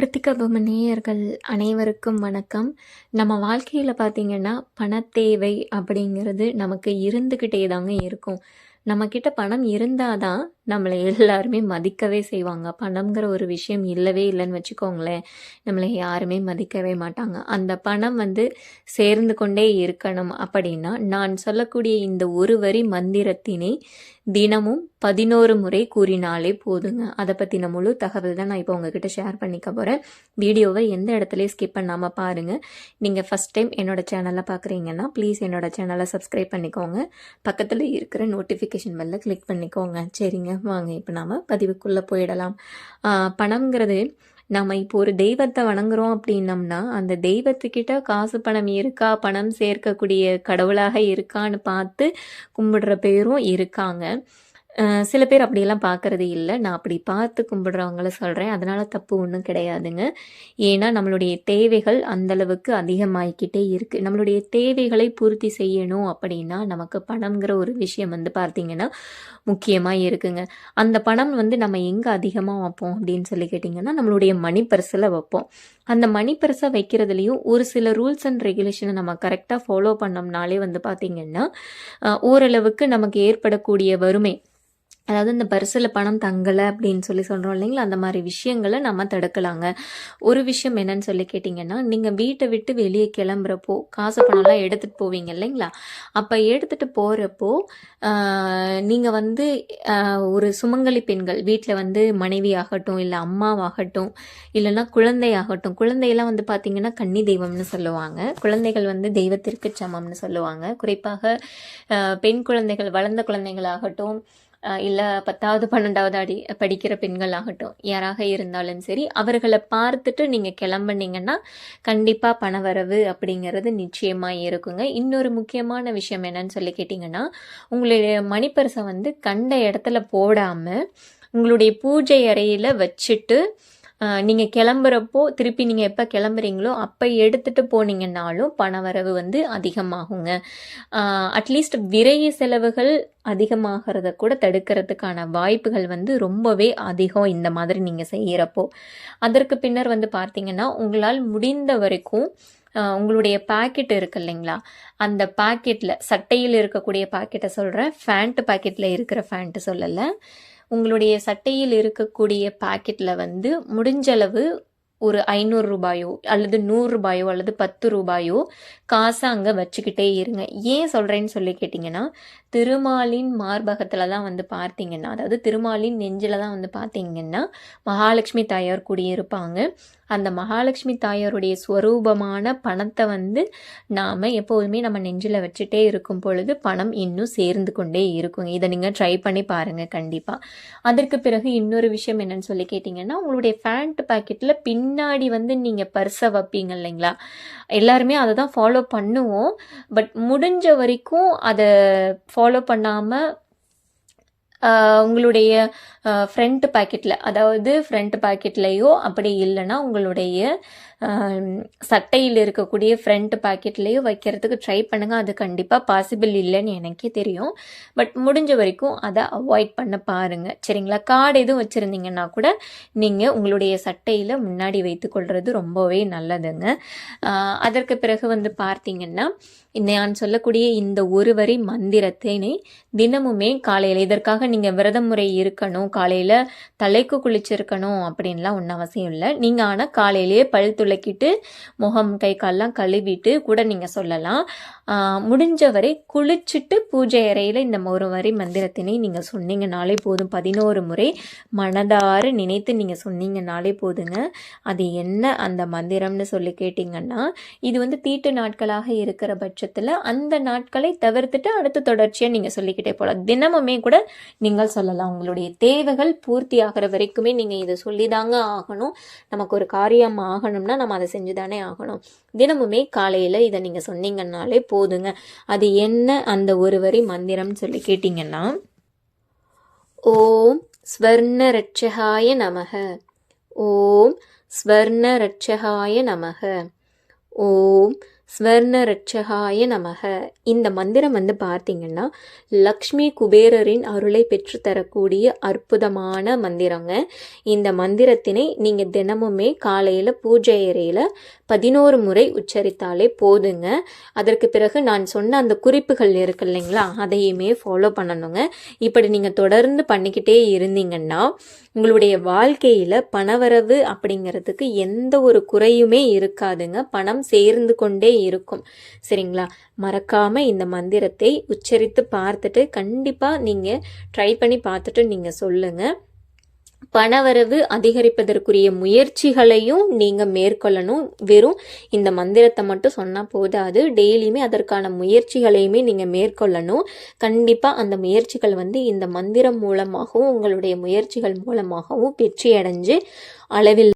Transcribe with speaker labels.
Speaker 1: பிரித்திகபம நேயர்கள் அனைவருக்கும் வணக்கம். நம்ம வாழ்க்கையில் பார்த்தீங்கன்னா பணத்தேவை அப்படிங்கிறது நமக்கு இருந்துக்கிட்டே தாங்க இருக்கும். நம்மக்கிட்ட பணம் இருந்தால் தான் நம்மளை எல்லாருமே மதிக்கவே செய்வாங்க. பணம்ங்கிற ஒரு விஷயம் இல்லவே இல்லைன்னு வச்சுக்கோங்களேன். நம்மளை யாருமே மதிக்கவே மாட்டாங்க. அந்த பணம் வந்து சேர்ந்து கொண்டே இருக்கணும் அப்படின்னா நான் சொல்லக்கூடிய இந்த ஒரு வரி மந்திரத்தினை தினமும் பதினோரு முறை கூறினாலே போதுங்க. அதை பற்றின முழு தகவல் தான் நான் இப்போ உங்ககிட்ட ஷேர் பண்ணிக்க போகிறேன் வீடியோவை எந்த இடத்துலையும் ஸ்கிப் பண்ணாமல் பாருங்கள் நீங்கள் ஃபஸ்ட் டைம் என்னோட சேனலை பார்க்குறீங்கன்னா ப்ளீஸ் என்னோட சேனலை சப்ஸ்கிரைப் பண்ணிக்கோங்க. பக்கத்தில் இருக்கிற நோட்டிஃபிகேஷன் பெல்ல கிளிக் பண்ணிக்கோங்க. சரிங்க? வாங்க இப்போ நாம் பதிவுக்குள்ளே போயிடலாம். ஆஹ் பணம்ங்கிறது நம்ம இப்போ ஒரு தெய்வத்தை வணங்குறோம் அப்படின்னம்னா அந்த தெய்வத்துக்கிட்ட காசு பணம் இருக்கா பணம் சேர்க்கக்கூடிய கடவுளாக இருக்கான்னு பார்த்து கும்பிடுற பேரும் இருக்காங்க. சில பேர் அப்படியெல்லாம் பார்க்கறது இல்லை. நான் அப்படி பார்த்து கும்பிடுறவங்கள சொல்கிறேன் அதனால் தப்பு ஒன்றும் கிடையாதுங்க. ஏன்னா நம்மளுடைய தேவைகள் அந்தளவுக்கு அதிகமாகிக்கிட்டே இருக்குது நம்மளுடைய தேவைகளை பூர்த்தி செய்யணும் அப்படின்னா நமக்கு பணம்ங்கிற ஒரு விஷயம் வந்து பார்த்திங்கன்னா முக்கியமாக இருக்குங்க. அந்த பணம் வந்து நம்ம எங்கே அதிகமாக வைப்போம் அப்படின்னு சொல்லி கேட்டிங்கன்னா நம்மளுடைய மணி பர்ஸில் வைப்போம். அந்த மணி பர்ஸை வைக்கிறதுலையும் ஒரு சில ரூல்ஸ் அண்ட் ரெகுலேஷனை நம்ம கரெக்டாக ஃபாலோ பண்ணோம்னாலே வந்து பார்த்திங்கன்னா ஓரளவுக்கு நமக்கு ஏற்படக்கூடிய வறுமை அதாவது இந்த பரிசில் பணம் தங்கலை அப்படின்னு சொல்லி சொல்கிறோம் இல்லைங்களா? அந்த மாதிரி விஷயங்களை நம்ம தடுக்கலாங்க. ஒரு விஷயம் என்னன்னு சொல்லி கேட்டிங்கன்னா நீங்கள் வீட்டை விட்டு வெளியே கிளம்புறப்போ காசு பணம்லாம் எடுத்துகிட்டு போவீங்க இல்லைங்களா? அப்போ எடுத்துகிட்டு போகிறப்போ நீங்கள் வந்து ஒரு சுமங்கலி பெண்கள் வீட்டில் வந்து மனைவி ஆகட்டும் இல்லை அம்மாவாகட்டும் இல்லைன்னா குழந்தையாகட்டும் குழந்தையெல்லாம் வந்து பார்த்திங்கன்னா கன்னி தெய்வம்னு சொல்லுவாங்க. குழந்தைகள் வந்து தெய்வத்திற்கு சமம்னு சொல்லுவாங்க. குறிப்பாக பெண் குழந்தைகள் வளர்ந்த குழந்தைகளாகட்டும் இல்லை பத்தாவது பன்னெண்டாவது அடி படிக்கிற பெண்கள் ஆகட்டும் யாராக இருந்தாலும் சரி அவர்களை பார்த்துட்டு நீங்கள் கிளம்புனீங்கன்னா கண்டிப்பாக பணவரவு அப்படிங்கிறது நிச்சயமாக இருக்குங்க. இன்னொரு முக்கியமான விஷயம் என்னன்னு சொல்லி கேட்டிங்கன்னா உங்களுடைய மணிப்பரிசை வந்து கண்ட இடத்துல போடாமல் உங்களுடைய பூஜை அறையில் வச்சுட்டு நீங்கள் கிளம்புறப்போ திருப்பி நீங்கள் எப்போ கிளம்புறீங்களோ அப்போ எடுத்துகிட்டு போனீங்கன்னாலும் பணவரவு வந்து அதிகமாகுங்க. அட்லீஸ்ட் விரைய செலவுகள் அதிகமாகிறத கூட தடுக்கிறதுக்கான வாய்ப்புகள் வந்து ரொம்பவே அதிகம் இந்த மாதிரி நீங்கள் செய்கிறப்போ அதற்கு பின்னர் வந்து பார்த்தீங்கன்னா உங்களால் முடிந்த வரைக்கும் உங்களுடைய பாக்கெட் இருக்கு இல்லைங்களா? அந்த பாக்கெட்டில் சட்டையில் இருக்கக்கூடிய பாக்கெட்டை சொல்கிறேன் ஃபேண்ட் பாக்கெட்டில் இருக்கிற ஃபேண்ட்டு சொல்லலை. உங்களுடைய சட்டையில் இருக்கக்கூடிய பாக்கெட்டில் வந்து முடிஞ்சளவு ஒரு ஐநூறு ரூபாயோ அல்லது நூறு ரூபாயோ அல்லது பத்து ரூபாயோ காசை அங்கே வச்சுக்கிட்டே இருங்க. ஏன் சொல்கிறேன்னு சொல்லி கேட்டிங்கன்னா திருமாலின் மார்பகத்தில் தான் வந்து பார்த்தீங்கன்னா அதாவது திருமாலின் நெஞ்சில் தான் வந்து பார்த்தீங்கன்னா மகாலட்சுமி தாயார் குடியிருப்பாங்க. அந்த மகாலட்சுமி தாயாருடைய ஸ்வரூபமான பணத்தை வந்து நாம் எப்போதுமே நம்ம நெஞ்சில் வச்சுட்டே இருக்கும் பொழுது பணம் இன்னும் சேர்ந்து கொண்டே இருக்குங்க இதை நீங்கள் ட்ரை பண்ணி பாருங்கள் கண்டிப்பாக அதற்கு பிறகு இன்னொரு விஷயம் என்னன்னு சொல்லி கேட்டிங்கன்னா உங்களுடைய ஃபேண்ட் பாக்கெட்டில் பின் பின்னாடி வந்து நீங்கள் பர்ஸை வைப்பீங்க இல்லைங்களா? எல்லாருமே அதை தான் ஃபாலோ பண்ணுவோம். பட் முடிஞ்ச வரைக்கும் அதை ஃபாலோ பண்ணாமல் உங்களுடைய ஃப்ரண்ட் பாக்கெட்டில் அதாவது ஃப்ரண்ட் பாக்கெட்லேயோ அப்படி இல்லைன்னா உங்களுடைய சட்டையில் இருக்கக்கூடிய ஃப்ரண்ட் பாக்கெட்லேயோ வைக்கிறதுக்கு ட்ரை பண்ணுங்கள் அது கண்டிப்பாக பாசிபிள் இல்லைன்னு எனக்கே தெரியும். பட் முடிஞ்ச வரைக்கும் அதை அவாய்ட் பண்ண பாருங்கள் சரிங்களா? கார்டு எதுவும் வச்சுருந்தீங்கன்னா கூட நீங்கள் உங்களுடைய சட்டையில் முன்னாடி வைத்துக்கொள்கிறது ரொம்பவே நல்லதுங்க. அதற்கு பிறகு வந்து பார்த்தீங்கன்னா நான் சொல்லக்கூடிய இந்த ஒரு வரி மந்திரத்தினை தினமுமே காலையில் இதற்காக நீங்கள் விரத முறை இருக்கணும் காலையில் தலைக்கு குளிச்சிருக்கணும் அப்படின்லாம் ஒன்றும் அவசியம் இல்லை. நீங்கள் ஆனால் காலையிலேயே பல் விளக்கிட்டு முகம் கை கால்லாம் கழுவிட்டு கூட நீங்கள் சொல்லலாம். முடிஞ்சவரை முடிஞ்ச வரை குளிச்சுட்டு பூஜை அறையில் இந்த ஒரு வரி மந்திரத்தினை நீங்கள் சொன்னீங்கனாலே போதும் பதினோரு முறை மனதார நினைத்து நீங்கள் சொன்னீங்கனாலே போதுங்க. அது என்ன அந்த மந்திரம்னு சொல்லி கேட்டிங்கன்னா இது வந்து தீட்டு நாட்களாக இருக்கிற பட்சத்தில் அந்த நாட்களை தவிர்த்துட்டு அடுத்த தொடர்ச்சியாக நீங்கள் சொல்லிக்கிட்டே போகலாம் தினமுமே கூட நீங்கள் சொல்லலாம். உங்களுடைய தேவைகள் பூர்த்தி ஆகிற வரைக்குமே நீங்கள் இதை சொல்லிதாங்க ஆகணும். நமக்கு ஒரு காரியம் ஆகணும்னா நம்ம அதை செஞ்சு தானே ஆகணும். தினமுமே காலையில் இதை நீங்கள் சொன்னீங்கன்னாலே போதுங்க. அது என்ன அந்த ஒரு வரி மந்திரம்னு சொல்லி கேட்டிங்கன்னா ஓம் ஸ்வர்ண ரட்சகாய நமக. ஓம் ஸ்வர்ண ரட்சகாய நமக. ஓம் ஸ்வர்ண ரட்சகாய நமக. இந்த மந்திரம் வந்து பார்த்தீங்கன்னா லக்ஷ்மி குபேரரின் அருளை பெற்றுத்தரக்கூடிய அற்புதமான மந்திரங்க. இந்த மந்திரத்தினை நீங்கள் தினமுமே காலையில் பூஜை அறையில் பதினோரு முறை உச்சரித்தாலே போதுங்க. அதற்கு பிறகு நான் சொன்ன அந்த குறிப்புகள் இருக்கு இல்லைங்களா அதையுமே ஃபாலோ பண்ணணுங்க. இப்படி நீங்கள் தொடர்ந்து பண்ணிக்கிட்டே இருந்தீங்கன்னா உங்களுடைய வாழ்க்கையில் பணவரவு அப்படிங்கிறதுக்கு எந்த ஒரு குறையுமே இருக்காதுங்க. பணம் சேர்ந்து கொண்டே இருக்கும். சரிங்களா? மறக்காமல் இந்த மந்திரத்தை உச்சரித்து பார்த்துட்டு கண்டிப்பாக நீங்கள் ட்ரை பண்ணி பார்த்துட்டு நீங்கள் சொல்லுங்கள் பணவரவு அதிகரிப்பதற்குரிய முயற்சிகளையும் நீங்கள் மேற்கொள்ளணும். வெறும் இந்த மந்திரத்தை மட்டும் சொன்னால் போதாது. டெய்லியுமே அதற்கான முயற்சிகளையுமே நீங்கள் மேற்கொள்ளணும். கண்டிப்பாக அந்த முயற்சிகள் வந்து இந்த மந்திரம் மூலமாகவும் உங்களுடைய முயற்சிகள் மூலமாகவும் வெற்றி அடைஞ்சு அளவில்